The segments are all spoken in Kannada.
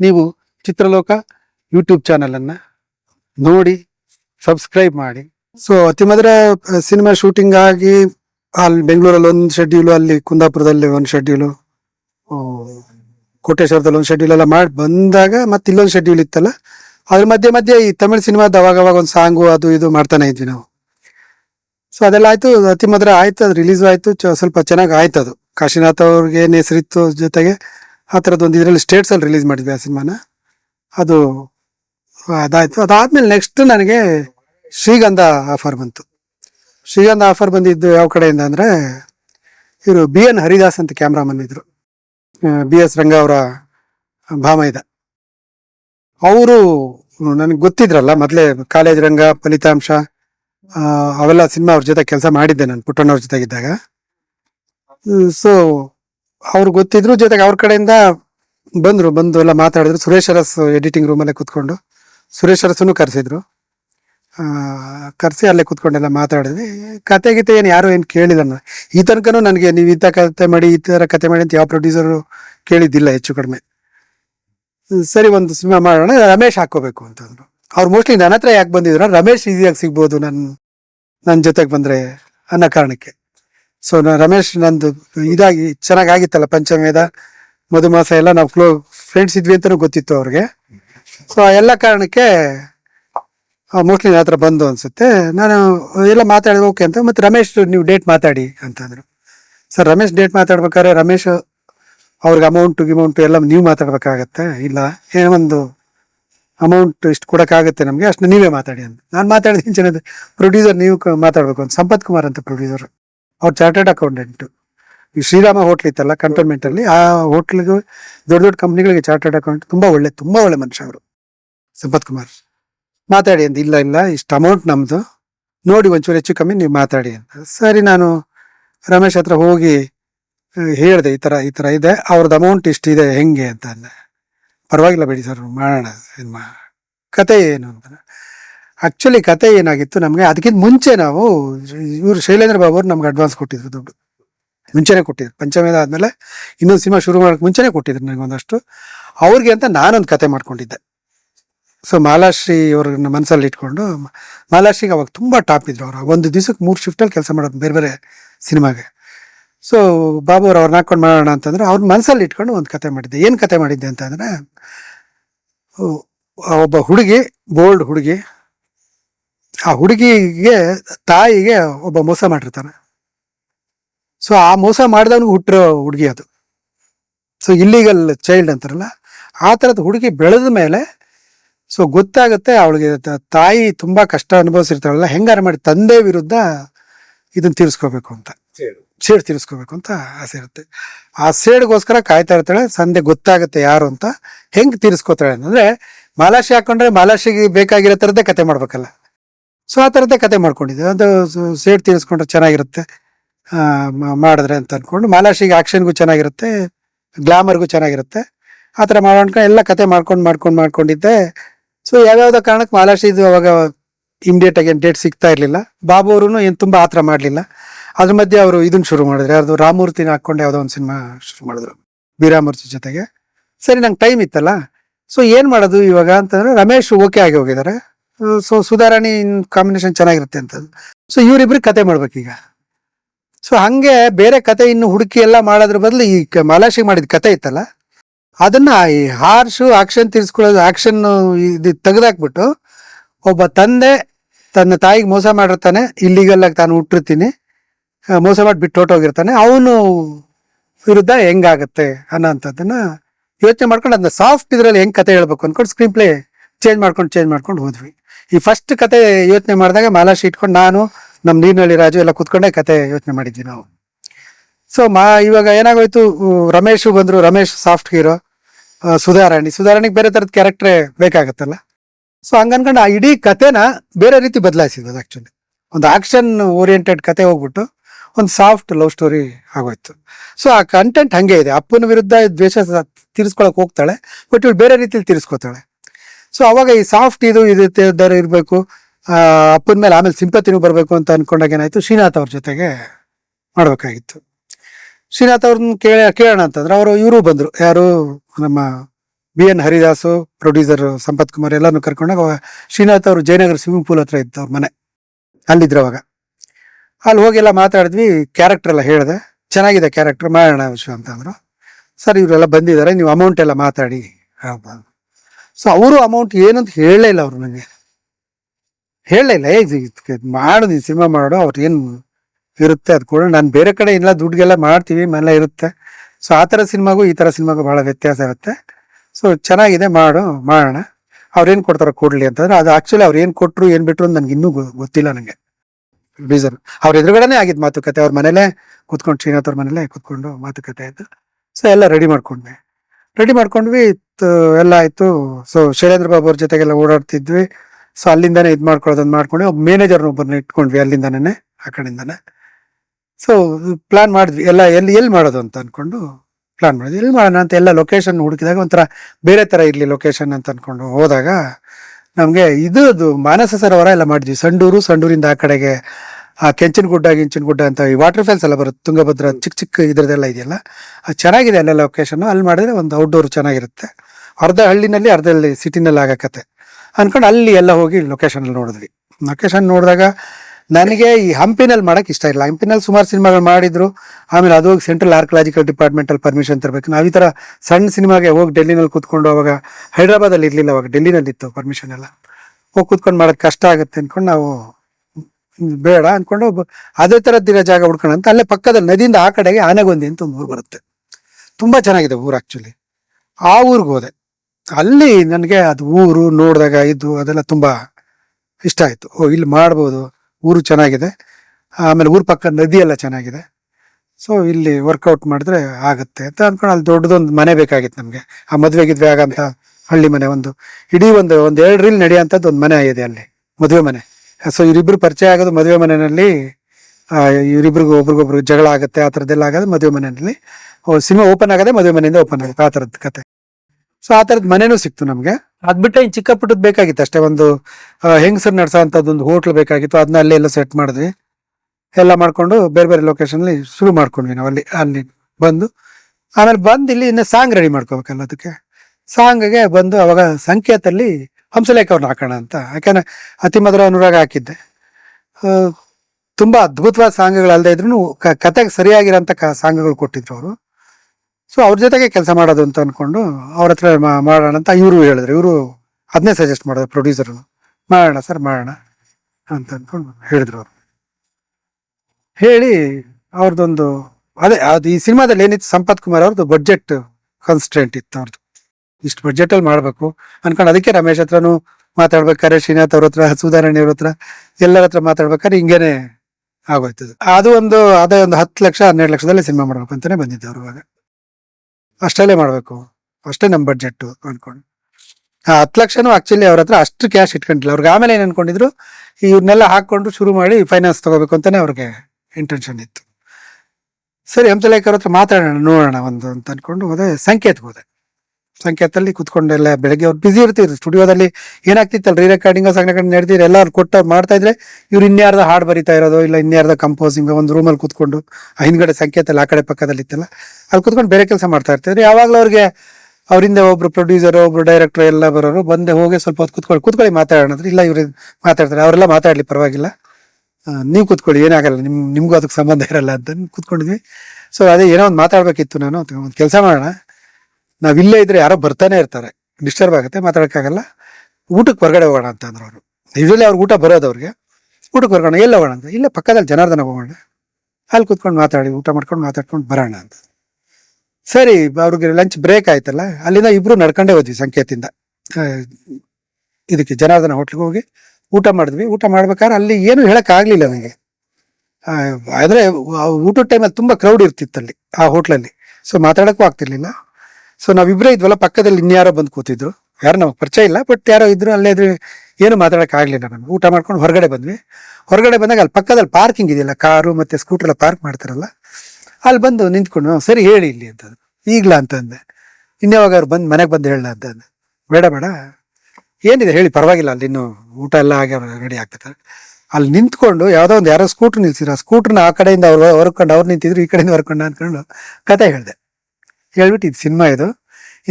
ನೀವು ಚಿತ್ರಲೋಕ ಯೂಟ್ಯೂಬ್ ಚಾನಲನ್ನು ನೋಡಿ ಸಬ್ಸ್ಕ್ರೈಬ್ ಮಾಡಿ. ಸೊ ಅತಿಮಧುರ ಸಿನಿಮಾ ಶೂಟಿಂಗ್ ಆಗಿ ಅಲ್ಲಿ ಬೆಂಗಳೂರಲ್ಲಿ ಒಂದು ಶೆಡ್ಯೂಲು ಅಲ್ಲಿ ಕುಂದಾಪುರದಲ್ಲಿ ಒಂದು ಶೆಡ್ಯೂಲು ಕೋಟೇಶ್ವರದಲ್ಲಿ ಒಂದು ಶೆಡ್ಯೂಲ್ ಎಲ್ಲ ಮಾಡಿ ಬಂದಾಗ ಮತ್ತೆ ಇಲ್ಲೊಂದು ಶೆಡ್ಯೂಲ್ ಇತ್ತಲ್ಲ, ಅದ್ರ ಮಧ್ಯೆ ಮಧ್ಯೆ ಈ ತಮಿಳ್ ಸಿನಿಮಾದ ಅವಾಗ ಅವಾಗ ಒಂದು ಸಾಂಗು ಅದು ಇದು ಮಾಡ್ತಾನೆ ಇದ್ವಿ ನಾವು. ಸೊ ಅದೆಲ್ಲ ಆಯ್ತು ಅತಿ ಮಧುರ ಆಯ್ತು, ಅದು ರಿಲೀಸ್ ಆಯ್ತು ಸ್ವಲ್ಪ ಚೆನ್ನಾಗಿ ಆಯ್ತು ಅದು ಕಾಶಿನಾಥ್ ಅವ್ರಿಗೆ ಏನು ಹೆಸರಿತ್ತು ಜೊತೆಗೆ? ಆ ಥರದ್ದು ಒಂದು ಇದರಲ್ಲಿ ಸ್ಟೇಟ್ಸಲ್ಲಿ ರಿಲೀಸ್ ಮಾಡಿದ್ವಿ ಆ ಸಿನಿಮಾನ. ಅದು, ಅದಾಯಿತು. ಅದಾದಮೇಲೆ ನೆಕ್ಸ್ಟ್ ನನಗೆ ಶ್ರೀಗಂಧ ಆಫರ್ ಬಂತು. ಶ್ರೀಗಂಧ ಆಫರ್ ಬಂದಿದ್ದು ಯಾವ ಕಡೆಯಿಂದ ಅಂದರೆ, ಇವರು ಬಿ ಎನ್ ಹರಿದಾಸ್ ಅಂತ ಕ್ಯಾಮ್ರಾಮನ್ ಇದ್ರು. ಬಿ ಎಸ್ ರಂಗ ಅವರ ಭಾಮೈದ ಅವರು, ನನಗೆ ಗೊತ್ತಿದ್ರಲ್ಲ, ಮೊದಲೇ ಕಾಲೇಜ್ ರಂಗ, ಫಲಿತಾಂಶ ಅವೆಲ್ಲ ಸಿನಿಮಾ ಅವ್ರ ಜೊತೆ ಕೆಲಸ ಮಾಡಿದ್ದೆ ನಾನು, ಪುಟ್ಟಣ್ಣವ್ರ ಜೊತೆಗಿದ್ದಾಗ. ಸೊ ಅವ್ರು ಗೊತ್ತಿದ್ರು, ಜೊತೆಗೆ ಅವ್ರ ಕಡೆಯಿಂದ ಬಂದ್ರು, ಬಂದು ಎಲ್ಲ ಮಾತಾಡಿದ್ರು. ಸುರೇಶ್ ಅರಸ್ ಎಡಿಟಿಂಗ್ ರೂಮಲ್ಲೇ ಕೂತ್ಕೊಂಡು. ಸುರೇಶ್ ಅರಸನ್ನು ಕರೆಸಿದ್ರು. ಕರೆಸಿ ಅಲ್ಲೇ ಕೂತ್ಕೊಂಡೆಲ್ಲ ಮಾತಾಡಿದ್ವಿ. ಕತೆ ಗೀತೆ ಏನು ಯಾರು ಏನು ಕೇಳಿಲ್ಲ ನಾನು ಈ ತನಕನೂ ನನಗೆ ನೀವು ಈ ಕತೆ ಮಾಡಿ, ಈ ಥರ ಕತೆ ಮಾಡಿ ಅಂತ ಯಾವ ಪ್ರೊಡ್ಯೂಸರು ಕೇಳಿದ್ದಿಲ್ಲ ಹೆಚ್ಚು ಕಡಿಮೆ. ಸರಿ, ಒಂದು ಸಿನಿಮಾ ಮಾಡೋಣ. ರಮೇಶ್ ಹಾಕೋಬೇಕು ಅಂತಂದ್ರು ಅವ್ರು ಮೋಸ್ಟ್ಲಿ ನನ್ನ ಹತ್ರ ಯಾಕೆ ಬಂದಿದ್ರು ರಮೇಶ್ ಈಸಿಯಾಗಿ ಸಿಗ್ಬೋದು ನನ್ನ ನನ್ನ ಜೊತೆಗೆ ಬಂದರೆ ಅನ್ನೋ ಕಾರಣಕ್ಕೆ. ಸೊ ರಮೇಶ್ ನಂದು ಇದಾಗಿ ಚೆನ್ನಾಗಿ ಆಗಿತ್ತಲ್ಲ ಪಂಚಮೇದ ಮಧುಮಾಸ ಎಲ್ಲ ನಾವು ಕ್ಲೋ ಫ್ರೆಂಡ್ಸ್ ಇದ್ವಿ ಅಂತಲೂ ಗೊತ್ತಿತ್ತು ಅವ್ರಿಗೆ. ಸೊ ಎಲ್ಲ ಕಾರಣಕ್ಕೆ ಮೋಸ್ಟ್ಲಿ ನನ್ನ ಹತ್ರ ಬಂದು ಅನ್ಸುತ್ತೆ. ನಾನು ಎಲ್ಲ ಮಾತಾಡಿದ ಓಕೆ ಅಂತ. ಮತ್ತೆ ರಮೇಶ್ ನೀವು ಡೇಟ್ ಮಾತಾಡಿ ಅಂತಂದ್ರು. ಸರ್ ರಮೇಶ್ ಡೇಟ್ ಮಾತಾಡ್ಬೇಕಾದ್ರೆ ರಮೇಶ್ ಅವ್ರಿಗೆ ಅಮೌಂಟ್ ಗಿಮೌಂಟ್ ಎಲ್ಲ ನೀವು ಮಾತಾಡ್ಬೇಕಾಗತ್ತೆ, ಇಲ್ಲ? ಏನೋ ಒಂದು ಅಮೌಂಟ್ ಇಷ್ಟು ಕೊಡೋಕ್ಕಾಗುತ್ತೆ ನಮಗೆ ಅಷ್ಟು ನೀವೇ ಮಾತಾಡಿ ಅಂತ. ನಾನು ಮಾತಾಡಿದ ಚೆನ್ನಾಗಿ ಪ್ರೊಡ್ಯೂಸರ್ ನೀವು ಮಾತಾಡ್ಬೇಕು ಅಂತ. ಸಂಪತ್ ಕುಮಾರ್ ಅಂತ ಪ್ರೊಡ್ಯೂಸರ್ ಅವ್ರು ಚಾರ್ಟರ್ಡ್ ಅಕೌಂಟೆಂಟ್ ಈ ಶ್ರೀರಾಮ ಹೋಟ್ಲ್ ಇತ್ತಲ್ಲ ಕಂಟೋನ್ಮೆಂಟ್ ಅಲ್ಲಿ, ಆ ಹೋಟ್ಲಿಗೆ ದೊಡ್ಡ ದೊಡ್ಡ ಕಂಪ್ನಿಗಳಿಗೆ ಚಾರ್ಟರ್ಡ್ ಅಕೌಂಟ್ ತುಂಬಾ ಒಳ್ಳೆ ತುಂಬಾ ಒಳ್ಳೆ ಮನುಷ್ಯ ಅವರು. ಸಂಪತ್ ಕುಮಾರ್. ಮಾತಾಡಿ ಅಂತ ಇಲ್ಲ ಇಲ್ಲ, ಇಷ್ಟು ಅಮೌಂಟ್ ನಮ್ದು. ನೋಡಿ ಒಂಚೂರು ಹೆಚ್ಚು ಕಮ್ಮಿ ನೀವು ಮಾತಾಡಿ ಅಂತ. ಸರಿ, ನಾನು ರಮೇಶ್ ಹತ್ರ ಹೋಗಿ ಹೇಳಿದೆ, ಈ ತರ ಈ ತರ ಇದೆ. ಅವ್ರದ್ದು ಅಮೌಂಟ್ ಇಷ್ಟಿದೆ ಹೆಂಗೆ ಅಂತ ಅಂದೆ. ಪರವಾಗಿಲ್ಲ ಬಿಡಿ ಸರ್, ಮಾಡೋಣ ಕತೆ ಏನು ಅಂತ. ಆಕ್ಚುಲಿ ಕತೆ ಏನಾಗಿತ್ತು ನಮಗೆ ಅದಕ್ಕಿಂತ ಮುಂಚೆ ನಾವು ಇವರು ಶೈಲೇಂದ್ರ ಬಾಬು ಅವ್ರು ನಮ್ಗೆ ಅಡ್ವಾನ್ಸ್ ಕೊಟ್ಟಿದ್ರು ದುಡ್ಡು. ಮುಂಚೆನೇ ಕೊಟ್ಟಿದ್ರು. ಪಂಚಮೇದ ಆದಮೇಲೆ ಇನ್ನೊಂದು ಸಿನಿಮಾ ಶುರು ಮಾಡೋಕೆ ಮುಂಚೆನೆ ಕೊಟ್ಟಿದ್ರು ನನಗೆ ಒಂದಷ್ಟು. ಅವ್ರಿಗೆ ಅಂತ ನಾನೊಂದು ಕತೆ ಮಾಡ್ಕೊಂಡಿದ್ದೆ. ಸೊ ಮಾಲಾಶ್ರೀ ಅವ್ರನ್ನ ಮನಸ್ಸಲ್ಲಿ ಇಟ್ಕೊಂಡು ಮಾಲಾಶ್ರೀಗೆ ಅವಾಗ ತುಂಬ ಟಾಪ್ ಇದ್ರು ಅವರು. ಒಂದು ದಿವಸಕ್ಕೆ ಮೂರು ಶಿಫ್ಟಲ್ಲಿ ಕೆಲಸ ಮಾಡೋದು ಬೇರೆ ಬೇರೆ ಸಿನಿಮಾಗೆ. ಸೊ ಬಾಬು ಅವ್ರು ಅವ್ರನ್ನ ಹಾಕೊಂಡು ಮಾಡೋಣ ಅಂತಂದ್ರೆ ಅವ್ರ ಮನಸ್ಸಲ್ಲಿ ಇಟ್ಕೊಂಡು ಒಂದು ಕತೆ ಮಾಡಿದ್ದೆ. ಏನು ಕತೆ ಮಾಡಿದ್ದೆ ಅಂತಂದ್ರೆ ಒಬ್ಬ ಹುಡುಗಿ ಬೋಲ್ಡ್ ಹುಡುಗಿ ಆ ಹುಡುಗಿಗೆ ತಾಯಿಗೆ ಒಬ್ಬ ಮೋಸ ಮಾಡಿರ್ತಾನೆ. ಸೊ ಆ ಮೋಸ ಮಾಡಿದವನಿಗೆ ಹುಟ್ಟಿರೋ ಹುಡುಗಿ ಅದು. ಸೊ ಇಲ್ಲಿಗಲ್ ಚೈಲ್ಡ್ ಅಂತಾರಲ್ಲ ಆ ಥರದ ಹುಡುಗಿ ಬೆಳೆದ ಮೇಲೆ ಸೊ ಗೊತ್ತಾಗುತ್ತೆ ಅವಳಿಗೆ ತಾಯಿ ತುಂಬಾ ಕಷ್ಟ ಅನುಭವಿಸಿರ್ತಾಳಲ್ಲ ಹೆಂಗಾರ ಮಾಡಿ ತಂದೆ ವಿರುದ್ಧ ಇದನ್ನ ತೀರಿಸ್ಕೋಬೇಕು ಅಂತ. ಸೇಡ್. ತೀರಿಸ್ಕೋಬೇಕು ಅಂತ ಆಸೆ ಇರುತ್ತೆ. ಆ ಸೇಡ್ಗೋಸ್ಕರ ಕಾಯ್ತಾ ಇರ್ತಾಳೆ ಸಂದೆ ಗೊತ್ತಾಗುತ್ತೆ ಯಾರು ಅಂತ ಹೆಂಗ್ ತೀರಿಸ್ಕೋತಾಳೆ ಅಂದ್ರೆ ಮಾಲಾಶಿ ಹಾಕೊಂಡ್ರೆ ಮಾಲಾಶಿಗೆ ಬೇಕಾಗಿರೋ ಥರದ್ದೇ ಕತೆ ಮಾಡ್ಬೇಕಲ್ಲ. ಸೊ ಆ ಥರದ್ದೇ ಕತೆ ಮಾಡ್ಕೊಂಡಿದ್ದೆ. ಅದು ಸೇಟ್ ತೀರಿಸ್ಕೊಂಡ್ರೆ ಚೆನ್ನಾಗಿರುತ್ತೆ. ಮಾಡಿದ್ರೆ ಅಂತ ಅಂದ್ಕೊಂಡು ಮಾಲಾಶಿಗೆ ಆ್ಯಕ್ಷನ್ಗೂ ಚೆನ್ನಾಗಿರುತ್ತೆ, ಗ್ಲಾಮರ್ಗೂ ಚೆನ್ನಾಗಿರುತ್ತೆ. ಆ ಥರ ಮಾಡ್ಕೊಂಡು ಎಲ್ಲ ಕತೆ ಮಾಡ್ಕೊಂಡು ಮಾಡ್ಕೊಂಡು ಮಾಡ್ಕೊಂಡಿದ್ದೆ. ಸೊ ಯಾವ್ಯಾವ್ದೋ ಕಾರಣಕ್ಕೆ ಮಾಲಾಶಿದು ಅವಾಗ ಇಮ್ಡಿಯೇಟ್ ಆಗಿ ಡೇಟ್ ಸಿಗ್ತಾ ಇರಲಿಲ್ಲ. ಬಾಬು ಅವರು ಏನು ತುಂಬ ಆ ಥರ ಮಾಡಲಿಲ್ಲ. ಅದ್ರ ಮಧ್ಯೆ ಅವರು ಇದನ್ನ ಶುರು ಮಾಡಿದ್ರು. ಯಾರ್ದು ರಾಮೂರ್ತಿನ ಹಾಕ್ಕೊಂಡು ಯಾವುದೋ ಒಂದು ಸಿನಿಮಾ ಶುರು ಮಾಡಿದ್ರು ವೀರಾಮೂರ್ತಿ ಜೊತೆಗೆ. ಸರಿ, ನಂಗೆ ಟೈಮ್ ಇತ್ತಲ್ಲ. ಸೊ ಏನು ಮಾಡೋದು ಇವಾಗ ಅಂತಂದರೆ ರಮೇಶ್ ಓಕೆ ಆಗಿ ಹೋಗಿದ್ದಾರೆ. ಸೊ ಸುಧಾರಾಣಿ ಕಾಂಬಿನೇಷನ್ ಚೆನ್ನಾಗಿರುತ್ತೆ ಅಂತ ಸೊ ಇವರಿಬ್ರಿಗೆ ಕತೆ ಮಾಡ್ಬೇಕೀಗ ಸೊ ಹಂಗೆ ಬೇರೆ ಕತೆ ಇನ್ನು ಹುಡುಕಿ ಎಲ್ಲ ಮಾಡೋದ್ರ ಬದಲು ಈ ಮಲಾಶಿ ಮಾಡಿದ ಕತೆ ಇತ್ತಲ್ಲ, ಅದನ್ನ ಈ ಹಾರ್ಶು ಆಕ್ಷನ್ ತೀರಿಸ್ಕೊಳ್ಳೋದು ಆಕ್ಷನ್ ಇದು ತೆಗೆದಾಕ್ಬಿಟ್ಟು ಒಬ್ಬ ತಂದೆ ತನ್ನ ತಾಯಿಗೆ ಮೋಸ ಮಾಡಿರ್ತಾನೆ ಇಲ್ಲಿಗೆಲ್ಲ ತಾನು ಹುಟ್ಟಿರ್ತೀನಿ ಮೋಸ ಮಾಡಿ ಬಿಟ್ಟು ಹೊರ್ಟೋಗಿರ್ತಾನೆ, ಅವನು ವಿರುದ್ಧ ಹೆಂಗಾಗತ್ತೆ ಅನ್ನೋಂಥದ್ದನ್ನ ಯೋಚನೆ ಮಾಡ್ಕೊಂಡು ಅದನ್ನ ಸಾಫ್ಟ್ ಇದರಲ್ಲಿ ಹೆಂಗ್ ಕತೆ ಹೇಳ್ಬೇಕು ಅನ್ಕೊಂಡು ಸ್ಕ್ರೀನ್ ಪ್ಲೇ ಚೇಂಜ್ ಮಾಡ್ಕೊಂಡು ಚೇಂಜ್ ಮಾಡ್ಕೊಂಡು ಹೋದ್ವಿ. ಈ ಫಸ್ಟ್ ಕತೆ ಯೋಚನೆ ಮಾಡಿದಾಗ ಮಾಲಾಶಿ ಇಟ್ಕೊಂಡು ನಾನು ನಮ್ಮ ನೀರಿನಳ್ಳಿ ರಾಜು ಎಲ್ಲ ಕುತ್ಕೊಂಡೆ ಕತೆ ಯೋಚನೆ ಮಾಡಿದ್ವಿ ನಾವು. ಸೊ ಮಾ, ಇವಾಗ ಏನಾಗೋಯ್ತು ರಮೇಶ್ ಬಂದ್ರು, ರಮೇಶ್ ಸಾಫ್ಟ್ ಹೀರೋ ಸುಧಾರಾಣಿ. ಸುಧಾರಾಣಿಗೆ ಬೇರೆ ತರದ ಕ್ಯಾರೆಕ್ಟರ್ ಬೇಕಾಗತ್ತಲ್ಲ? ಸೊ ಹಂಗನ್ಕೊಂಡು ಆ ಇಡೀ ಕತೆನ ಬೇರೆ ರೀತಿ ಬದಲಾಯಿಸಿದ್ವಿ ಆಕ್ಚುಲಿ ಒಂದು ಆಕ್ಷನ್ ಓರಿಯೆಂಟೆಡ್ ಕತೆ ಹೋಗ್ಬಿಟ್ಟು ಒಂದು ಸಾಫ್ಟ್ ಲವ್ ಸ್ಟೋರಿ ಆಗೋಯ್ತು. ಸೊ ಆ ಕಂಟೆಂಟ್ ಹಂಗೆ ಇದೆ. ಅಪ್ಪನ ವಿರುದ್ಧ ದ್ವೇಷ ತೀರಿಸ್ಕೊಳಕ್ ಹೋಗ್ತಾಳೆ ಬಟ್ ಇವಳು ಬೇರೆ ರೀತಿಲಿ ತೀರಿಸ್ಕೊತಾಳೆ. ಸೊ ಅವಾಗ ಈ ಸಾಫ್ಟ್ ಇದು ಇದು ತರ ಇರಬೇಕು. ಅಪ್ಪನ ಮೇಲೆ ಆಮೇಲೆ ಸಿಂಪತಿನೂ ಬರಬೇಕು ಅಂತ ಅನ್ಕೊಂಡಾಗ ಏನಾಯ್ತು? ಶ್ರೀನಾಥ್ ಅವ್ರ ಜೊತೆಗೆ ಮಾಡಬೇಕಾಗಿತ್ತು. ಶ್ರೀನಾಥ್ ಅವ್ರನ್ನ ಕೇಳ, ಕೇಳೋಣ ಅಂತಂದ್ರೆ ಅವರು, ಇವರು ಬಂದ್ರು. ಯಾರು? ನಮ್ಮ B N Haridas producer Sampath Kumar ಎಲ್ಲಾನು ಕರ್ಕೊಂಡಾಗ ಶ್ರೀನಾಥ್ ಅವರು ಜಯನಗರ ಸ್ವಿಮ್ಮಿಂಗ್ ಪೂಲ್ ಹತ್ರ ಇತ್ತು ಅವ್ರ ಮನೆ. ಅಲ್ಲಿದ್ರು ಅವಾಗ. ಅಲ್ಲಿ ಹೋಗಿ ಎಲ್ಲ ಮಾತಾಡಿದ್ವಿ ಕ್ಯಾರೆಕ್ಟರ್ ಎಲ್ಲ ಹೇಳಿದೆ. ಚೆನ್ನಾಗಿದೆ ಕ್ಯಾರೆಕ್ಟರ್ ಮಾಡೋಣ ವಿಶ್ವ ಅಂತಂದ್ರು ಸರ್, ಇವರೆಲ್ಲ ಬಂದಿದ್ದಾರೆ, ನೀವು ಅಮೌಂಟ್ ಎಲ್ಲ ಮಾತಾಡಿ. ಸೊ ಅವರು ಅಮೌಂಟ್ ಏನಂತ ಹೇಳಲೇ ಇಲ್ಲ ಅವರು ನನಗೆ. ಹೇಳಲೇ ಇಲ್ಲ ಇದು ಮಾಡು, ನೀನು ಸಿನಿಮಾ ಮಾಡು, ಅವ್ರು ಏನು ಇರುತ್ತೆ ಅದು ಕೂಡ. ನಾನು ಬೇರೆ ಕಡೆ ಇಲ್ಲ ದುಡ್ಡಿಗೆಲ್ಲ ಮಾಡ್ತೀವಿ, ಮನೆಲ್ಲ ಇರುತ್ತೆ. ಸೊ ಆ ಥರ ಸಿನಿಮಾಗೂ ಈ ಥರ ಸಿನಿಮಾಗೂ ಭಾಳ ವ್ಯತ್ಯಾಸ ಇರುತ್ತೆ. ಸೊ ಚೆನ್ನಾಗಿದೆ, ಮಾಡು, ಮಾಡೋಣ. ಅವ್ರೇನು ಕೊಡ್ತಾರೋ ಕೊಡಲಿ ಅಂತಂದ್ರೆ, ಅದು ಆ್ಯಕ್ಚುಲಿ ಅವ್ರು ಏನು ಕೊಟ್ಟರು ಏನು ಬಿಟ್ಟರು ಅಂತ ನನಗೆ ಇನ್ನೂ ಗೊತ್ತಿಲ್ಲ ನನಗೆ ಬೀಸರ್ ಅವ್ರ ಎದುರುಗಡೆನೇ ಆಗಿದ್ದು ಮಾತುಕತೆ. ಅವ್ರ ಮನೇಲೆ ಕೂತ್ಕೊಂಡು ಶ್ರೀನಾಥ್ ಅವ್ರ ಮನೇಲೆ ಕೂತ್ಕೊಂಡು ಮಾತುಕತೆ ಆಯಿತು. ಸೊ ಎಲ್ಲ ರೆಡಿ ಮಾಡ್ಕೊಂಡ್ವಿ. ರೆಡಿ ಮಾಡ್ಕೊಂಡ್ವಿ ಎಲ್ಲ ಆಯ್ತು. ಸೊ ಶೈಲೇಂದ್ರ ಬಾಬು ಅವ್ರ ಜೊತೆಗೆಲ್ಲ ಓಡಾಡ್ತಿದ್ವಿ. ಸೊ ಅಲ್ಲಿಂದಾನೆ ಇದು ಮಾಡ್ಕೊಳ್ಳೋದನ್ನ ಮಾಡ್ಕೊಂಡು, ಒಬ್ಬ ಮ್ಯಾನೇಜರ್ನ ಒಬ್ಬರನ್ನ ಇಟ್ಕೊಂಡ್ವಿ ಅಲ್ಲಿಂದಾನೆ ಆ ಕಡೆಯಿಂದಾನೆ. ಸೊ ಪ್ಲಾನ್ ಮಾಡಿದ್ವಿ. ಎಲ್ಲ ಎಲ್ಲಿ ಎಲ್ಲಿ ಮಾಡೋದು ಅಂತ ಅನ್ಕೊಂಡು ಪ್ಲಾನ್ ಮಾಡಿದ್ವಿ. ಎಲ್ಲಿ ಮಾಡೋಣ ಅಂತ ಎಲ್ಲ ಲೊಕೇಶನ್ ಹುಡುಕಿದಾಗ ಒಂಥರ ಬೇರೆ ತರ ಇರ್ಲಿ ಲೊಕೇಶನ್ ಅಂತ ಅನ್ಕೊಂಡು ಹೋದಾಗ ನಮಗೆ ಇದು ಮಾನಸ ಸರೋವರ ಎಲ್ಲ ಮಾಡಿದ್ವಿ. ಸಂಡೂರು, ಸಂಡೂರಿಂದ ಆ ಕಡೆಗೆ. ಆ ಕೆಂಚಿನ ಗುಡ್ಡ ಗಿಂಚಿನ ಗುಡ್ಡ ಅಂತ ಈ ವಾಟರ್ ಫಾಲ್ಸ್ ಎಲ್ಲ ಬರುತ್ತೆ. ತುಂಗಭದ್ರ ಚಿಕ್ಕ ಚಿಕ್ಕ ಇದ್ರದ್ದೆಲ್ಲ ಇದೆಯಲ್ಲ? ಅದು ಚೆನ್ನಾಗಿದೆ ಅಲ್ಲೆಲ್ಲ ಲೊಕೇಶನ್ ಅಲ್ಲಿ ಮಾಡಿದ್ರೆ ಒಂದು ಔಟ್ಡೋರ್ ಚೆನ್ನಾಗಿರುತ್ತೆ. ಅರ್ಧ ಹಳ್ಳಿನಲ್ಲಿ ಅರ್ಧ ಹಳ್ಳಿ ಸಿಟಿನಲ್ಲಿ ಆಗಕತ್ತೆ. ಅನ್ಕೊಂಡು ಅಲ್ಲಿ ಎಲ್ಲ ಹೋಗಿ ಲೊಕೇಶನ್ ನೋಡಿದ್ವಿ. ಲೊಕೇಶನ್ ನೋಡಿದಾಗ ನನಗೆ ಈ ಹಂಪಿನಲ್ಲಿ ಮಾಡಕ್ ಇಷ್ಟ ಇಲ್ಲ. ಹಂಪಿನಲ್ಲಿ ಸುಮಾರು ಸಿನಿಮಾಗಳು ಮಾಡಿದ್ರು. ಆಮೇಲೆ ಅದು ಹೋಗಿ ಸೆಂಟ್ರಲ್ ಆರ್ಕಲಾಜಿಕಲ್ ಡಿಪಾರ್ಟ್ಮೆಂಟ್ ಅಲ್ಲಿ ಪರ್ಮಿಷನ್ ತರಬೇಕು. ನಾವು ಈ ಥರ ಸಣ್ಣ ಸಿನಿಮಾಗೆ ಹೋಗಿ ಡೆಲ್ಲಿನಲ್ಲಿ ಕೂತ್ಕೊಂಡು ಅವಾಗ ಹೈದ್ರಾಬಾದಲ್ಲಿ ಅಲ್ಲಿ ಇರ್ಲಿಲ್ಲ ಅವಾಗ. ಡೆಲ್ಲಿನಲ್ಲಿ ಇತ್ತು ಪರ್ಮಿಷನ್ ಎಲ್ಲ. ಹೋಗಿ ಕೂತ್ಕೊಂಡು ಮಾಡೋದು ಕಷ್ಟ ಆಗುತ್ತೆ ಅಂದ್ಕೊಂಡು ನಾವು ಬೇಡ ಅನ್ಕೊಂಡು ಅದೇ ತರದ್ದಿರೋ ಜಾಗ ಹುಡ್ಕೋಣ ಅಂತ ಅಲ್ಲೇ ಪಕ್ಕದ ನದಿಯಿಂದ ಆ ಕಡೆಗೆ ಆನೆಗೊಂದಿ ಅಂತ ಒಂದು ಊರು ಬರುತ್ತೆ. ತುಂಬಾ ಚೆನ್ನಾಗಿದೆ ಊರು ಆಕ್ಚುಲಿ ಆ ಊರಿಗೆ ಹೋದೆ. ಅಲ್ಲಿ ನನಗೆ ಅದು ಊರು ನೋಡಿದಾಗ ಇದು ಅದೆಲ್ಲ ತುಂಬಾ ಇಷ್ಟ ಆಯ್ತು. ಓ, ಇಲ್ಲಿ ಮಾಡ್ಬೋದು. ಊರು ಚೆನ್ನಾಗಿದೆ. ಆಮೇಲೆ ಊರ್ ಪಕ್ಕ ನದಿ ಎಲ್ಲ ಚೆನ್ನಾಗಿದೆ. ಸೊ ಇಲ್ಲಿ ವರ್ಕೌಟ್ ಮಾಡಿದ್ರೆ ಆಗುತ್ತೆ ಅಂತ ಅಂದ್ಕೊಂಡು ಅಲ್ಲಿ ದೊಡ್ಡದೊಂದು ಮನೆ ಬೇಕಾಗಿತ್ತು ನಮಗೆ. ಆ ಮದುವೆ ಗಿದ್ವೆ ಆಗಂತ ಹಳ್ಳಿ ಮನೆ ಒಂದು. ಇಡೀ ಒಂದು ಒಂದು ಎರಡು ರೀಲ್ ನಡೆಯೋಂಥದ್ದು ಒಂದು ಮನೆ ಇದೆ ಅಲ್ಲಿ. ಮದುವೆ ಮನೆ. ಸೊ ಇವರಿಬ್ರು ಪರಿಚಯ ಆಗೋದು ಮದುವೆ ಮನೆಯಲ್ಲಿ ಇವರಿಬ್ರಿಗೂ ಒಬ್ರಿಗೊಬ್ರು ಜಗಳ ಆಗುತ್ತೆ, ಆ ಥರದ್ದೆಲ್ಲ ಆಗೋದು ಮದುವೆ ಮನೆಯಲ್ಲಿ. ಸಿನಿಮಾ ಓಪನ್ ಆಗೋದೇ ಮದುವೆ ಮನೆಯಿಂದ ಓಪನ್ ಆಗುತ್ತೆ, ಆ ಥರದ್ದು ಕತೆ. ಸೊ ಆ ಥರದ್ದು ಮನೆನೂ ಸಿಕ್ತು ನಮಗೆ. ಅದ್ ಬಿಟ್ಟೆ ಚಿಕ್ಕ ಬೇಕಾಗಿತ್ತು ಅಷ್ಟೇ, ಒಂದು ಹೆಂಗಸರ್ ನಡೆಸೋ ಒಂದು ಹೋಟ್ಲ್ ಬೇಕಾಗಿತ್ತು ಅದನ್ನ ಅಲ್ಲೇ ಎಲ್ಲ ಸೆಟ್ ಮಾಡಿದ್ವಿ. ಎಲ್ಲ ಮಾಡ್ಕೊಂಡು ಬೇರೆ ಬೇರೆ ಲೊಕೇಶನ್ ಶುರು ಮಾಡ್ಕೊಂಡ್ವಿ ನಾವು ಅಲ್ಲಿ ಅಲ್ಲಿ ಬಂದು. ಆಮೇಲೆ ಬಂದು ಇಲ್ಲಿ ಇನ್ನು ಸಾಂಗ್ ರೆಡಿ ಮಾಡ್ಕೋಬೇಕಲ್ಲ ಅದಕ್ಕೆ. ಸಾಂಗ್ಗೆ ಬಂದು ಅವಾಗ ಸಂಕೇತಲ್ಲಿ ಹಂಸಲೇಖ ಅವ್ರನ್ನ ಹಾಕೋಣ ಅಂತ. ಯಾಕಂದ್ರೆ ಅತಿ ಮಧುರ ಅನುರಾಗ ಹಾಕಿದ್ದೆ. ತುಂಬ ಅದ್ಭುತವಾದ ಸಾಂಗ್ಗಳು ಇದ್ರೂ ಕತೆಗೆ ಸರಿಯಾಗಿರೋಂಥ ಕ, ಸಾಂಗ್ಗಳು ಕೊಟ್ಟಿದ್ರು ಅವರು. ಸೊ ಅವ್ರ ಜೊತೆಗೆ ಕೆಲಸ ಮಾಡೋದು ಅಂತ ಅನ್ಕೊಂಡು ಅವ್ರ ಹತ್ರ ಮಾಡೋಣ ಅಂತ ಇವರು ಹೇಳಿದ್ರು. ಇವರು ಅದನ್ನೇ ಸಜೆಸ್ಟ್ ಮಾಡಿದ್ರು ಪ್ರೊಡ್ಯೂಸರ್ ಮಾಡೋಣ ಸರ್, ಮಾಡೋಣ ಅಂತ ಅನ್ಕೊಂಡು ಹೇಳಿದ್ರು ಅವರು. ಹೇಳಿ ಅವ್ರದ್ದೊಂದು ಅದೇ, ಅದು ಈ ಸಿನಿಮಾದಲ್ಲಿ ಏನಿತ್ತು? ಸಂಪತ್ ಕುಮಾರ್ ಅವ್ರದ್ದು ಬಡ್ಜೆಟ್ ಕನ್ಸ್ಟೆಂಟ್ ಇತ್ತು ಅವ್ರದ್ದು ಇಷ್ಟು ಬಜೆಟ್ ಅಲ್ಲಿ ಮಾಡ್ಬೇಕು. ಅನ್ಕೊಂಡು ಅದಕ್ಕೆ ರಮೇಶ್ ಹತ್ರನು ಮಾತಾಡ್ಬೇಕಾದ್ರೆ ಶ್ರೀನಾಥ್ ಅವ್ರ ಹತ್ರ, ಸುಧಾರಾಣಿ ಅವ್ರ ಹತ್ರ, ಎಲ್ಲರ ಹತ್ರ ಮಾತಾಡ್ಬೇಕಾದ್ರೆ ಹಿಂಗೇನೆ ಆಗೋಯ್ತು ಅದು. ಒಂದು, ಅದೇ ಒಂದು ಹತ್ತು ಲಕ್ಷ, ಹನ್ನೆರಡು ಲಕ್ಷದಲ್ಲಿ ಸಿನಿಮಾ ಮಾಡ್ಬೇಕು ಅಂತಾನೆ ಬಂದಿದ್ದೆ ಅವ್ರು ಇವಾಗ. ಅಷ್ಟಲ್ಲೇ ಮಾಡಬೇಕು. ಅಷ್ಟೇ ನಮ್ಮ ಬಡ್ಜೆಟ್ ಅನ್ಕೊಂಡು. ಆ ಹತ್ತು ಲಕ್ಷನೂ ಆಕ್ಚುಲಿ ಅವ್ರ ಹತ್ರ ಅಷ್ಟು ಕ್ಯಾಶ್ ಇಟ್ಕೊಂಡಿಲ್ಲ. ಅವ್ರಿಗೆ ಆಮೇಲೆ ಏನು ಅನ್ಕೊಂಡಿದ್ರು ಇವ್ರನ್ನೆಲ್ಲ ಹಾಕೊಂಡು ಶುರು ಮಾಡಿ ಫೈನಾನ್ಸ್ ತಗೋಬೇಕು ಅಂತಾನೆ ಅವ್ರಿಗೆ ಇಂಟೆನ್ಷನ್ ಇತ್ತು. ಸರಿ ಅವ್ರ ಹತ್ರ ಮಾತಾಡೋಣ, ನೋಡೋಣ ಒಂದು ಅಂತ ಅನ್ಕೊಂಡು ಹೋದೆ ಸಂಕೇತ್ ಹೋದೆ. ಸಂಕೇತಲ್ಲಿ ಕುತ್ಕೊಂಡೆಲ್ಲ ಬೆಳಗ್ಗೆ ಅವ್ರು ಬಿಸಿ ಇರ್ತಿದ್ರು. ಸ್ಟುಡಿಯೋದಲ್ಲಿ ಏನಾಗ್ತಿತ್ತಲ್ಲ ರೀ ರೆಕಾರ್ಡಿಂಗ್ ಸಂಘ ನಡೆದಿರ ಎಲ್ಲ ಅವ್ರು ಕೊಟ್ಟು ಮಾಡ್ತಾ ಇದ್ರೆ ಇವ್ರು ಇನ್ಯಾರ್ದ ಹಾಡ್ ಬರಿತಾ ಇರೋದು, ಇಲ್ಲ ಇನ್ಯಾರ್ದ ಕಂಪೋಸಿಂಗ್ ಒಂದು ರೂಮಲ್ಲಿ ಕುತ್ಕೊಂಡು ಹಿಂದ್ಗಡೆ ಸಂಕೇತಲ್ಲಿ ಆ ಕಡೆ ಪಕ್ಕದಲ್ಲಿ ಇತ್ತಲ್ಲ ಅಲ್ಲಿ ಕುತ್ಕೊಂಡು ಬೇರೆ ಕೆಲಸ ಮಾಡ್ತಾ ಇರ್ತಿದ್ರು. ಯಾವಾಗಲೂ ಅವ್ರಿಗೆ ಅವರಿಂದ ಒಬ್ರು ಪ್ರೊಡ್ಯೂಸರ್ ಒಬ್ರು ಡೈರೆಕ್ಟರ್ ಎಲ್ಲ ಬರೋರು ಬಂದೆ ಹೋಗಿ ಸ್ವಲ್ಪ ಹೊತ್ತು ಕುತ್ಕೊಳ್ಳಿ ಕುತ್ಕೊಳ್ಳಿ ಮಾತಾಡೋಣ ಇಲ್ಲ ಇವ್ರು ಮಾತಾಡ್ತಾರೆ, ಅವರೆಲ್ಲ ಮಾತಾಡ್ಲಿ ಪರವಾಗಿಲ್ಲ. ನೀವು ಕುತ್ಕೊಳ್ಳಿ, ಏನಾಗಲ್ಲ, ನಿಮ್, ನಿಮಗೂ ಅದಕ್ಕೆ ಸಂಬಂಧ ಇರಲ್ಲ ಅಂತ ಕುತ್ಕೊಂಡಿದ್ವಿ. ಸೊ ಅದೇ ಏನೋ ಒಂದು ಮಾತಾಡಬೇಕಿತ್ತು ನಾನು, ಒಂದು ಕೆಲಸ ಮಾಡೋಣ. ನಾವ್ ಇಲ್ಲೇ ಇದ್ರೆ ಯಾರೋ ಬರ್ತಾನೆ ಇರ್ತಾರೆ. ಡಿಸ್ಟರ್ಬ್ ಆಗುತ್ತೆ, ಮಾತಾಡೋಕ್ಕಾಗಲ್ಲ. ಊಟಕ್ಕೆ ಹೊರಗಡೆ ಹೋಗೋಣ ಅಂತ ಅಂದ್ರು ಅವರು. ಯೂಶಲಿ ಅವ್ರಿಗೆ ಊಟ ಬರೋದು ಅವ್ರಿಗೆ. ಊಟಕ್ಕೆ ಹೊರಗೋಣ ಎಲ್ಲ ಹೋಗೋಣ ಅಂತ. ಇಲ್ಲೇ ಪಕ್ಕದಲ್ಲಿ ಜನಾರ್ದನ ಹೋಗೋಣ. ಅಲ್ಲಿ ಕುತ್ಕೊಂಡು ಮಾತಾಡಿ, ಊಟ ಮಾಡ್ಕೊಂಡು ಮಾತಾಡ್ಕೊಂಡು ಬರೋಣ ಅಂತ. ಸರಿ, ಅವ್ರಿಗೆ ಲಂಚ್ ಬ್ರೇಕ್ ಆಯ್ತಲ್ಲ. ಅಲ್ಲಿಂದ ಇಬ್ರು ನಡ್ಕೊಂಡೇ ಹೋದ್ವಿ ಸಂಕೇತಿಂದ. ಇದಕ್ಕೆ ಜನಾರ್ದನ ಹೋಟ್ಲಿಗೆ ಹೋಗಿ ಊಟ ಮಾಡಿದ್ವಿ. ಊಟ ಮಾಡ್ಬೇಕಾದ್ರೆ ಅಲ್ಲಿ ಏನು ಹೇಳೋಕ್ಕಾಗಲಿಲ್ಲ ನನಗೆ. ಆದರೆ ಊಟದ ಟೈಮಲ್ಲಿ ತುಂಬಾ ಕ್ರೌಡ್ ಇರ್ತಿತ್ತು ಅಲ್ಲಿ, ಆ ಹೋಟ್ಲಲ್ಲಿ ಸೊ ಮಾತಾಡೋಕ್ಕೂ ಆಗ್ತಿರ್ಲಿಲ್ಲ. ಸೊ ನಾವಿಬ್ರೇ ಇದ್ವಲ್ಲ ಪಕ್ಕದಲ್ಲಿ ಇನ್ಯಾರೋ ಬಂದು ಕೂತಿದ್ರು. ಯಾರು ನಮಗೆ ಪರಿಚಯ ಇಲ್ಲ ಬಟ್ ಯಾರೋ ಇದ್ರು ಅಲ್ಲೇ ಇದ್ರೆ ಏನು ಮಾತಾಡೋಕೆ ಆಗಲಿಲ್ಲ ನಮ್ಗೆ. ಊಟ ಮಾಡ್ಕೊಂಡು ಹೊರಗಡೆ ಬಂದ್ವಿ. ಹೊರಗಡೆ ಬಂದಾಗ ಅಲ್ಲಿ ಪಕ್ಕದಲ್ಲಿ ಪಾರ್ಕಿಂಗ್ ಇದೆಯಲ್ಲ ಕಾರು ಮತ್ತು ಸ್ಕೂಟರ್ ಎಲ್ಲ ಪಾರ್ಕ್ ಮಾಡ್ತಾರಲ್ಲ ಅಲ್ಲಿ ಬಂದು ನಿಂತ್ಕೊಂಡು "ಹ್ಮ್, ಸರಿ ಹೇಳಿ ಇಲ್ಲಿ ಅಂತಂದ್ರು ಈಗಲಾ ಅಂತಂದೆ. ಇನ್ಯಾವಾಗ ಅವ್ರು ಬಂದು ಮನೆಗೆ ಬಂದು ಹೇಳಲ್ಲ ಅಂತ ಅಂದೆ ಬೇಡ ಬೇಡ. ಏನಿದೆ ಹೇಳಿ ಪರವಾಗಿಲ್ಲ ಅಲ್ಲಿ ಇನ್ನು ಊಟ ಎಲ್ಲ ಆಗಿ ರೆಡಿ ಆಗ್ತಿರ್ತಾರೆ. ಅಲ್ಲಿ ನಿಂತ್ಕೊಂಡು ಯಾವುದೋ ಒಂದು ಯಾರೋ ಸ್ಕೂಟ್ರ್ ನಿಲ್ಸಿರೋ ಸ್ಕೂಟ್ರನ್ನ ಆ ಕಡೆಯಿಂದ ಅವ್ರು ಹೊರ್ಕೊಂಡು ಅವ್ರು ನಿಂತಿದ್ರು ಈ ಕಡೆಯಿಂದ ಹೊರ್ಕೊಂಡು ಅಂದ್ಕೊಂಡು ಕತೆ ಹೇಳ್ದೆ. ಹೇಳ್ಬಿಟ್ಟು ಇದು ಸಿನಿಮಾ ಇದು.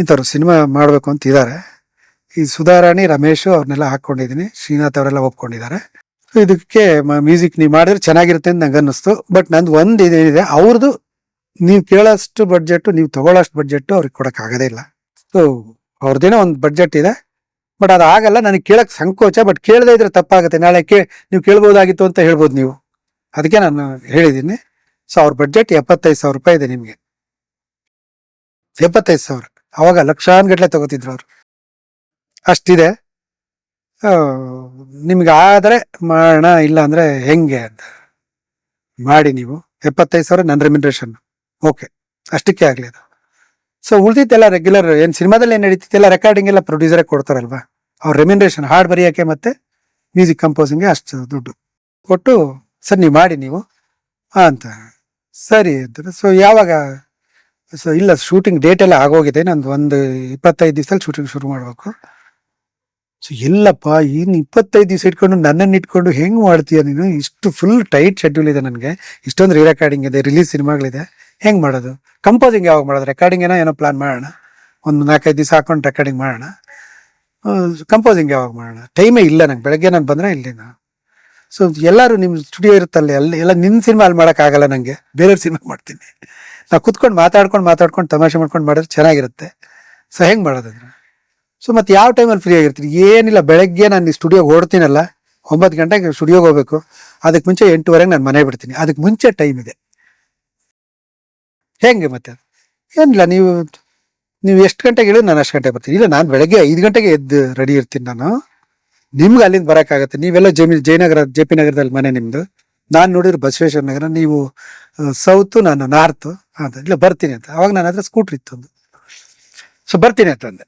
ಇಂಥವ್ರು ಸಿನಿಮಾ ಮಾಡಬೇಕು ಅಂತ ಇದ್ದಾರೆ ಈ ಸುಧಾರಾಣಿ ರಮೇಶು ಅವ್ರನ್ನೆಲ್ಲ ಹಾಕ್ಕೊಂಡಿದ್ದೀನಿ. ಶ್ರೀನಾಥ್ ಅವರೆಲ್ಲ ಒಪ್ಕೊಂಡಿದ್ದಾರೆ. ಸೊ ಇದಕ್ಕೆ ಮ್ಯೂಸಿಕ್ ನೀವು ಮಾಡಿದ್ರೆ ಚೆನ್ನಾಗಿರುತ್ತೆ ಅಂತ ನಂಗೆ ಅನ್ನಿಸ್ತು. ಬಟ್ ನಂದು ಒಂದು ಇದೇನಿದೆ ಅವ್ರದ್ದು ನೀವು ಕೇಳೋಷ್ಟು ಬಡ್ಜೆಟ್ಟು ನೀವು ತಗೊಳ್ಳೋಷ್ಟು ಬಡ್ಜೆಟ್ಟು ಅವ್ರಿಗೆ ಕೊಡೋಕ್ಕಾಗೋದೇ ಇಲ್ಲ. ಸೊ ಅವ್ರದ್ದೇನೋ ಒಂದು ಬಡ್ಜೆಟ್ ಇದೆ. ಬಟ್ ಅದು ಆಗಲ್ಲ, ನನಗೆ ಕೇಳೋಕ್ಕೆ ಸಂಕೋಚ ಬಟ್ ಕೇಳದೇ ಇದ್ರೆ ತಪ್ಪಾಗುತ್ತೆ. ನಾಳೆ ಕೇ, ನೀವು ಕೇಳ್ಬೋದಾಗಿತ್ತು ಅಂತ ಹೇಳ್ಬೋದು ನೀವು. ಅದಕ್ಕೆ ನಾನು ಹೇಳಿದ್ದೀನಿ. ಸೊ ಅವ್ರ ಬಡ್ಜೆಟ್ ಎಪ್ಪತ್ತೈದು ಸಾವಿರ ರೂಪಾಯಿ ಇದೆ ನಿಮಗೆ. ಎಪ್ಪತ್ತೈದು ಸಾವಿರ. ಅವಾಗ ಲಕ್ಷಾನ್ಗಟ್ಲೆ ತಗೋತಿದ್ರು ಅವರು. ಅಷ್ಟಿದೆ. ನಿಮಗೆ ಆದರೆ ಮಾಡೋಣ ಇಲ್ಲ ಅಂದ್ರೆ ಹೆಂಗೆ ಅಂತ. ಮಾಡಿ ನೀವು. ಎಪ್ಪತ್ತೈದು ಸಾವಿರ ನನ್ನ ರೆಮ್ಯುನರೇಷನ್ ಓಕೆ ಅಷ್ಟಕ್ಕೆ ಆಗಲಿ ಅದು. ಸೊ ಉಳಿದಿದ್ದೆಲ್ಲ ರೆಗ್ಯುಲರ್ ಏನು ಸಿನಿಮಾದಲ್ಲಿ ಏನು ನಡೀತಿದ್ದೆಲ್ಲ ರೆಕಾರ್ಡಿಂಗ್ ಎಲ್ಲ ಪ್ರೊಡ್ಯೂಸರೇ ಕೊಡ್ತಾರಲ್ವಾ? ಅವ್ರ ರೆಮ್ಯುನರೇಷನ್ ಹಾಡು ಬರೆಯೋಕ್ಕೆ ಮತ್ತೆ ಮ್ಯೂಸಿಕ್ ಕಂಪೋಸಿಂಗ್ಗೆ ಅಷ್ಟು ದುಡ್ಡು. ಕೊಟ್ಟು, ಸರ್, ನೀವು ಮಾಡಿ ನೀವು. ಅಂತ. ಸರಿ, ಅಂತ. ಸೊ ಯಾವಾಗ ಸೊ ಇಲ್ಲ ಶೂಟಿಂಗ್ ಡೇಟ್ ಎಲ್ಲ ಆಗೋಗಿದೆ. ನಂದು ಒಂದು ಇಪ್ಪತ್ತೈದು ದಿವಸದಲ್ಲಿ ಶೂಟಿಂಗ್ ಶುರು ಮಾಡಬೇಕು. ಸೊ ಎಲ್ಲಪ್ಪ, ಇನ್ನು ಇಪ್ಪತ್ತೈದು ದಿವಸ ಇಟ್ಕೊಂಡು ನನ್ನನ್ನು ಇಟ್ಕೊಂಡು ಹೆಂಗ್ ಮಾಡ್ತೀಯ ನೀನು? ಇಷ್ಟು ಫುಲ್ ಟೈಟ್ ಶೆಡ್ಯೂಲ್ ಇದೆ ನನಗೆ. ಇಷ್ಟೊಂದು ರೀ ರೆಕಾರ್ಡಿಂಗ್ ಇದೆ ರಿಲೀಸ್ ಸಿನಿಮಾಗಳಿದೆ. ಹೆಂಗ್ ಮಾಡೋದು? ಕಂಪೋಸಿಂಗ್ ಯಾವಾಗ ಮಾಡೋದು? ರೆಕಾರ್ಡಿಂಗ್ ಏನೋ ಏನೋ ಪ್ಲಾನ್ ಮಾಡೋಣ. ಒಂದು ನಾಲ್ಕೈದು ದಿವಸ ಹಾಕೊಂಡು ರೆಕಾರ್ಡಿಂಗ್ ಮಾಡೋಣ. ಕಂಪೋಸಿಂಗ್ ಯಾವಾಗ ಮಾಡೋಣ? ಟೈಮೇ ಇಲ್ಲ ನಂಗೆ. ಬೆಳಗ್ಗೆ ನಾನು ಬಂದರೆ ಇಲ್ಲಿನ. ಸೊ ಎಲ್ಲರೂ ನಿಮ್ಮ ಸ್ಟುಡಿಯೋ ಇರುತ್ತಲ್ಲ, ಅಲ್ಲಿ ಎಲ್ಲ ನಿನ್ನ ಸಿನಿಮಾ ಅಲ್ಲಿ ಮಾಡೋಕ್ಕಾಗಲ್ಲ ನನಗೆ ಬೇರೆಯವ್ರ ಸಿನಿಮಾ ಮಾಡ್ತೀನಿ. ನಾವು ಕುತ್ಕೊಂಡು ಮಾತಾಡ್ಕೊಂಡು ಮಾತಾಡ್ಕೊಂಡು ತಮಾಷೆ ಮಾಡ್ಕೊಂಡು ಮಾಡಿದ್ರೆ ಚೆನ್ನಾಗಿರುತ್ತೆ. ಸೊ ಹೆಂಗೆ ಮಾಡೋದಂದ್ರೆ? ಸೊ ಮತ್ತೆ ಯಾವ ಟೈಮಲ್ಲಿ ಫ್ರೀ ಆಗಿರ್ತೀನಿ ಏನಿಲ್ಲ, ಬೆಳಗ್ಗೆ ನಾನು ಸ್ಟುಡಿಯೋಗೆ ಓಡ್ತೀನಲ್ಲ, ಒಂಬತ್ತು ಗಂಟೆಗೆ ಸ್ಟುಡಿಯೋಗೆ ಹೋಗ್ಬೇಕು. ಅದಕ್ಕೆ ಮುಂಚೆ ಎಂಟುವರೆಗೆ ನಾನು ಮನೆ ಬಿಡ್ತೀನಿ. ಅದಕ್ಕೆ ಮುಂಚೆ ಟೈಮ್ ಇದೆ. ಹೆಂಗೆ ಮತ್ತೆ ಏನಿಲ್ಲ, ನೀವು ನೀವು ಎಷ್ಟು ಗಂಟೆಗೆ ಹೇಳಿ ನಾನು ಅಷ್ಟು ಗಂಟೆಗೆ ಬರ್ತೀನಿ. ಇಲ್ಲ, ನಾನು ಬೆಳಗ್ಗೆ ಐದು ಗಂಟೆಗೆ ಎದ್ದು ರೆಡಿ ಇರ್ತೀನಿ ನಾನು. ನಿಮ್ಗೆ ಅಲ್ಲಿಂದ ಬರೋಕ್ಕಾಗತ್ತೆ ನೀವೆಲ್ಲ ಜಮಿ, ಜಯನಗರ, ಜೆ ಪಿ ನಗರದಲ್ಲಿ ಮನೆ ನಿಮ್ಮದು ನಾನು ನೋಡಿದ್ರೆ ಬಸವೇಶ್ವರ ನಗರ, ನೀವು ಸೌತು ನಾನು ನಾರ್ತು ಅಂತ ಇಲ್ಲ ಬರ್ತೀನಿ ಅಂತ. ಅವಾಗ ನನ್ನ ಹತ್ರ ಸ್ಕೂಟ್ರ್ ಇತ್ತು ಒಂದು ಸೊ ಬರ್ತೀನಿ ಅಂತ ಅಂದೆ.